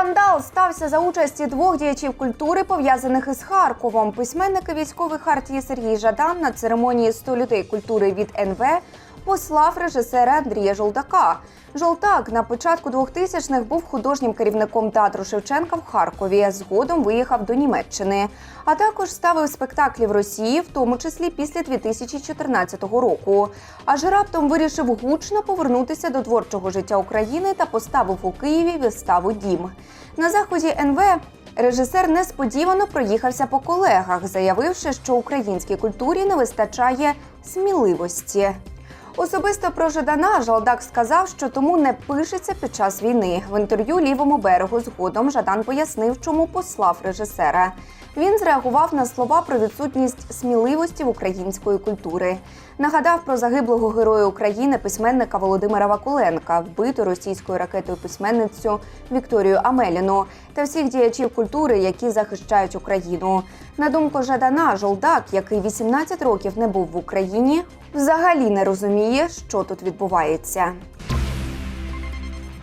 Скандал стався за участі двох діячів культури, пов'язаних із Харковом. Письменник і військовий хартії Сергій Жадан на церемонії «100 людей культури від НВ послав режисера Андрія Жолдака. Жолдак на початку 2000-х був художнім керівником театру Шевченка в Харкові. Згодом виїхав до Німеччини, а також ставив спектаклі в Росії, в тому числі після 2014 року. Аж раптом вирішив гучно повернутися до творчого життя України та поставив у Києві виставу Дім. На заході НВ режисер несподівано проїхався по колегах, заявивши, що українській культурі не вистачає сміливості. Особисто про Жадана Жалдак сказав, що тому не пишеться під час війни. В інтерв'ю лівому берегу згодом Жадан пояснив, чому послав режисера. Він зреагував на слова про відсутність сміливості в української культури. Нагадав про загиблого героя України письменника Володимира Вакуленка, вбиту російською ракетою письменницю Вікторію Амеліну та всіх діячів культури, які захищають Україну. На думку Жадана, Жолдак, який 18 років не був в Україні, взагалі не розуміє, що тут відбувається.